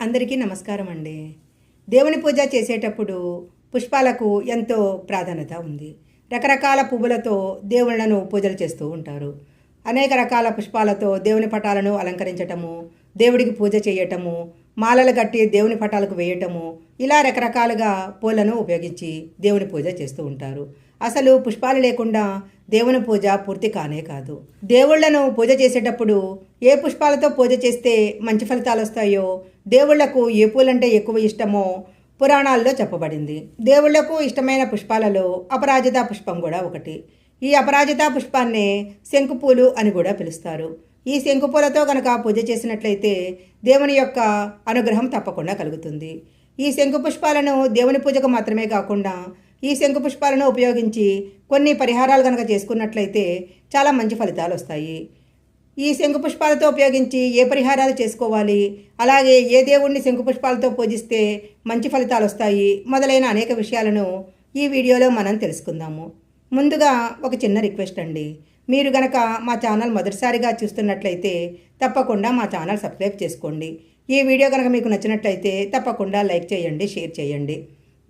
అందరికీ నమస్కారం అండి. దేవుని పూజ చేసేటప్పుడు పుష్పాలకు ఎంతో ప్రాధాన్యత ఉంది. రకరకాల పువ్వులతో దేవుళ్ళను పూజలు చేస్తూ ఉంటారు. అనేక రకాల పుష్పాలతో దేవుని పటాలను అలంకరించటము దేవుడికి పూజ చేయటము మాలలు కట్టి దేవుని పటాలకు వేయటము ఇలా రకరకాలుగా పూలను ఉపయోగించి దేవుని పూజ చేస్తూ ఉంటారు. అసలు పుష్పాలు లేకుండా దేవుని పూజ పూర్తి కానే కాదు. దేవుళ్ళను పూజ చేసేటప్పుడు ఏ పుష్పాలతో పూజ చేస్తే మంచి ఫలితాలు వస్తాయో దేవుళ్ళకు ఏ పూలంటే ఎక్కువ ఇష్టమో పురాణాల్లో చెప్పబడింది. దేవుళ్ళకు ఇష్టమైన పుష్పాలలో అపరాజిత పుష్పం కూడా ఒకటి. ఈ అపరాజిత పుష్పాన్నే శంకుపూలు అని కూడా పిలుస్తారు. ఈ శంకుపూలతో కనుక పూజ చేసినట్లయితే దేవుని యొక్క అనుగ్రహం తప్పకుండా కలుగుతుంది. ఈ శంకు పుష్పాలను దేవుని పూజకు మాత్రమే కాకుండా ఈ శంకు పుష్పాలను ఉపయోగించి కొన్ని పరిహారాలు కనుక చేసుకున్నట్లయితే చాలా మంచి ఫలితాలు వస్తాయి. ఈ శంకు పుష్పాలతో ఉపయోగించి ఏ పరిహారాలు చేసుకోవాలి? అలాగే ఏ దేవుణ్ణి శంకు పుష్పాలతో పూజిస్తే మంచి ఫలితాలు వస్తాయి? మొదలైన అనేక విషయాలను ఈ వీడియోలో మనం తెలుసుకుందాము. ముందుగా ఒక చిన్న రిక్వెస్ట్ అండి. మీరు గనక మా ఛానల్ మొదటిసారిగా చూస్తున్నట్లయితే తప్పకుండా మా ఛానల్ సబ్స్క్రైబ్ చేసుకోండి. ఈ వీడియో కనుక మీకు నచ్చినట్లయితే తప్పకుండా లైక్ చేయండి షేర్ చేయండి.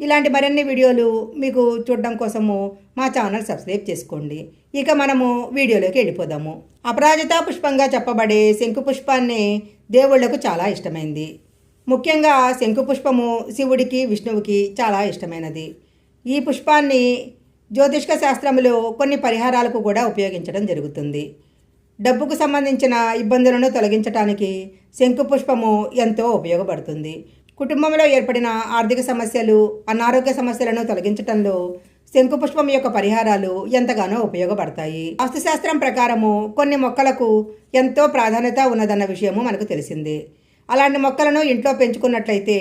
ఇలాంటి మరిన్ని వీడియోలు మీకు చూడడం కోసము మా ఛానల్ సబ్స్క్రైబ్ చేసుకోండి. ఇక మనము వీడియోలోకి వెళ్ళిపోదాము. అపరాజిత పుష్పంగా చెప్పబడే శంకు పుష్పాన్ని దేవుళ్ళకు చాలా ఇష్టమైంది. ముఖ్యంగా శంకు పుష్పము శివుడికి విష్ణువుకి చాలా ఇష్టమైనది. ఈ పుష్పాన్ని జ్యోతిష్క శాస్త్రంలో కొన్ని పరిహారాలకు కూడా ఉపయోగించడం జరుగుతుంది. డబ్బుకు సంబంధించిన ఇబ్బందులను తొలగించడానికి శంకు పుష్పము ఎంతో ఉపయోగపడుతుంది. కుటుంబంలో ఏర్పడిన ఆర్థిక సమస్యలు అనారోగ్య సమస్యలను తొలగించటంలో శంకుపుష్పం యొక్క పరిహారాలు ఎంతగానో ఉపయోగపడతాయి. వాస్తుశాస్త్రం ప్రకారము కొన్ని మొక్కలకు ఎంతో ప్రాధాన్యత ఉన్నదన్న విషయము మనకు తెలిసింది. అలాంటి మొక్కలను ఇంట్లో పెంచుకున్నట్లయితే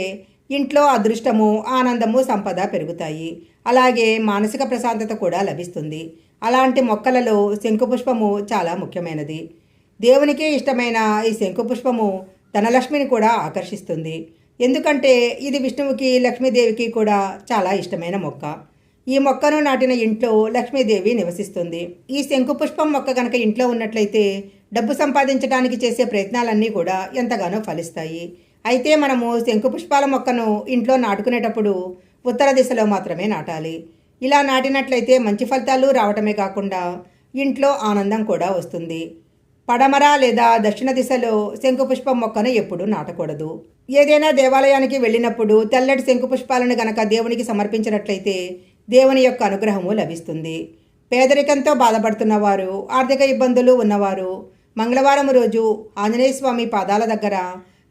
ఇంట్లో అదృష్టము ఆనందము సంపద పెరుగుతాయి. అలాగే మానసిక ప్రశాంతత కూడా లభిస్తుంది. అలాంటి మొక్కలలో శంకుపుష్పము చాలా ముఖ్యమైనది. దేవునికి ఇష్టమైన ఈ శంకుపుష్పము ధనలక్ష్మిని కూడా ఆకర్షిస్తుంది. ఎందుకంటే ఇది విష్ణువుకి లక్ష్మీదేవికి కూడా చాలా ఇష్టమైన మొక్క. ఈ మొక్కను నాటిన ఇంట్లో లక్ష్మీదేవి నివసిస్తుంది. ఈ శంకు పుష్పం మొక్క కనుక ఇంట్లో ఉన్నట్లయితే డబ్బు సంపాదించడానికి చేసే ప్రయత్నాలన్నీ కూడా ఎంతగానో ఫలిస్తాయి. అయితే మనము శంకు పుష్పాల మొక్కను ఇంట్లో నాటుకునేటప్పుడు ఉత్తర దిశలో మాత్రమే నాటాలి. ఇలా నాటినట్లయితే మంచి ఫలితాలు రావటమే కాకుండా ఇంట్లో ఆనందం కూడా వస్తుంది. పడమర లేదా దక్షిణ దిశలో శంకుపుష్పం మొక్కను ఎప్పుడూ నాటకూడదు. ఏదైనా దేవాలయానికి వెళ్ళినప్పుడు తెల్లటి శంకుపుష్పాలను గనక దేవునికి సమర్పించినట్లయితే దేవుని యొక్క అనుగ్రహము లభిస్తుంది. పేదరికంతో బాధపడుతున్న వారు ఆర్థిక ఇబ్బందులు ఉన్నవారు మంగళవారం రోజు ఆంజనేయ స్వామి పాదాల దగ్గర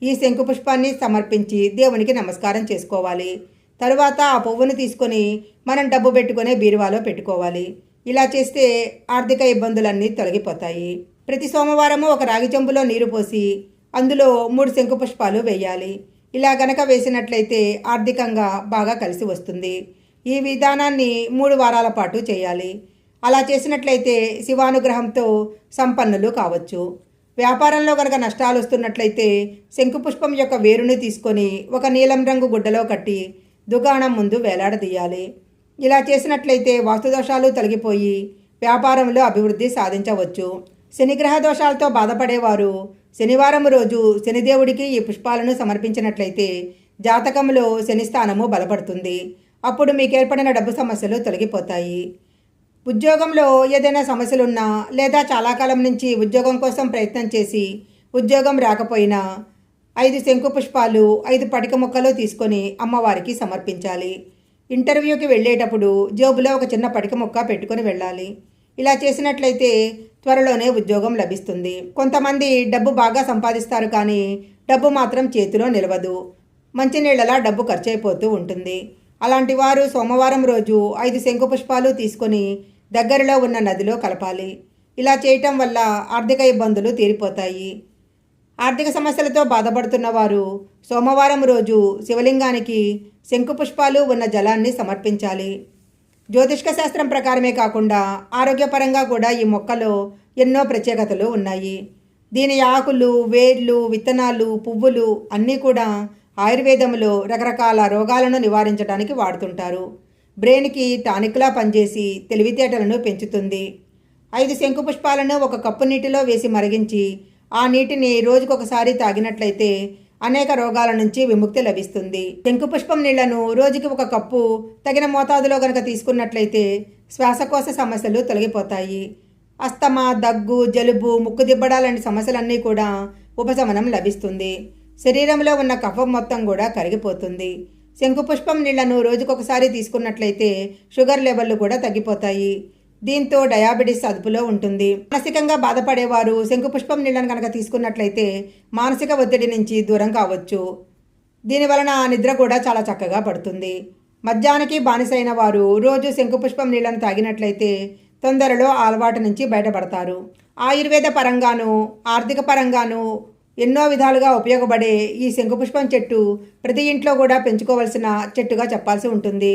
ఈ శంకుపుష్పాన్ని సమర్పించి దేవునికి నమస్కారం చేసుకోవాలి. తరువాత ఆ పువ్వును తీసుకొని మనం డబ్బు పెట్టుకునే బీరువాలో పెట్టుకోవాలి. ఇలా చేస్తే ఆర్థిక ఇబ్బందులన్నీ తొలగిపోతాయి. ప్రతి సోమవారము ఒక రాగి చెంబులో నీరు పోసి అందులో మూడు శంకుపుష్పాలు వేయాలి. ఇలా గనక వేసినట్లయితే ఆర్థికంగా బాగా కలిసి వస్తుంది. ఈ విధానాన్ని మూడు వారాల పాటు చేయాలి. అలా చేసినట్లయితే శివానుగ్రహంతో సంపన్నులు కావచ్చు. వ్యాపారంలో కనుక నష్టాలు వస్తున్నట్లయితే శంకుపుష్పం యొక్క వేరుని తీసుకొని ఒక నీలం రంగు గుడ్డలో కట్టి దుకాణం ముందు వేలాడదీయాలి. ఇలా చేసినట్లయితే వాస్తుదోషాలు తొలగిపోయి వ్యాపారంలో అభివృద్ధి సాధించవచ్చు. శనిగ్రహ దోషాలతో బాధపడేవారు. శనివారం రోజు శనిదేవుడికి ఈ పుష్పాలను సమర్పించినట్లయితే జాతకంలో శని స్థానము బలపడుతుంది. అప్పుడు మీకు ఏర్పడిన డబ్బు సమస్యలు తొలగిపోతాయి. ఉద్యోగంలో ఏదైనా సమస్యలున్నా లేదా చాలా కాలం నుంచి ఉద్యోగం కోసం ప్రయత్నం చేసి ఉద్యోగం రాకపోయినా ఐదు శంకు పుష్పాలు ఐదు పటిక ముక్కలు తీసుకొని అమ్మవారికి సమర్పించాలి. ఇంటర్వ్యూకి వెళ్ళేటప్పుడు జేబులో ఒక చిన్న పటిక ముక్క పెట్టుకొని వెళ్ళాలి. ఇలా చేసినట్లయితే త్వరలోనే ఉద్యోగం లభిస్తుంది. కొంతమంది డబ్బు బాగా సంపాదిస్తారు కానీ డబ్బు మాత్రం చేతిలో నిలవదు. మంచినీళ్ళలా డబ్బు ఖర్చు అయిపోతూ ఉంటుంది. అలాంటి వారు సోమవారం రోజు ఐదు శంకు పుష్పాలు తీసుకొని దగ్గరలో ఉన్న నదిలో కలపాలి. ఇలా చేయటం వల్ల ఆర్థిక ఇబ్బందులు తీరిపోతాయి. ఆర్థిక సమస్యలతో బాధపడుతున్న వారు సోమవారం రోజు శివలింగానికి శంకు పుష్పాలు ఉన్న జలాన్ని సమర్పించాలి. జ్యోతిష్క శాస్త్రం ప్రకారమే కాకుండా ఆరోగ్యపరంగా కూడా ఈ మొక్కలో ఎన్నో ప్రత్యేకతలు ఉన్నాయి. దీని ఆకులు వేర్లు విత్తనాలు పువ్వులు అన్నీ కూడా ఆయుర్వేదంలో రకరకాల రోగాలను నివారించడానికి వాడుతుంటారు. బ్రెయిన్కి టానిక్లా పనిచేసి తెలివితేటలను పెంచుతుంది. ఐదు శంకు పుష్పాలను ఒక కప్పు నీటిలో వేసి మరిగించి ఆ నీటిని రోజుకొకసారి తాగినట్లయితే అనేక రోగాల నుంచి విముక్తి లభిస్తుంది. శంకుపుష్పం నీళ్ళను రోజుకి ఒక కప్పు తగిన మోతాదులో గనక తీసుకున్నట్లయితే శ్వాసకోశ సమస్యలు తొలగిపోతాయి. అస్తమా దగ్గు జలుబు ముక్కు దిబ్బడాలాంటి సమస్యలన్నీ కూడా ఉపశమనం లభిస్తుంది. శరీరంలో ఉన్న కఫం మొత్తం కూడా కరిగిపోతుంది. శంకుపుష్పం నీళ్ళను రోజుకొకసారి తీసుకున్నట్లయితే షుగర్ లెవెల్లు కూడా తగ్గిపోతాయి. దీంతో డయాబెటీస్ అదుపులో ఉంటుంది. మానసికంగా బాధపడేవారు శంకుపుష్పం నీళ్ళను కనుక తీసుకున్నట్లయితే మానసిక ఒత్తిడి నుంచి దూరం కావచ్చు. దీని వలన నిద్ర కూడా చాలా చక్కగా పడుతుంది. మద్యానికి బానిసైన వారు రోజు శంకుపుష్పం నీళ్ళను తాగినట్లయితే తొందరలో అలవాటు నుంచి బయటపడతారు. ఆయుర్వేద పరంగాను ఆర్థిక పరంగాను ఎన్నో విధాలుగా ఉపయోగపడే ఈ శంకుపుష్పం చెట్టు ప్రతి ఇంట్లో కూడా పెంచుకోవలసిన చెట్టుగా చెప్పాల్సి ఉంటుంది.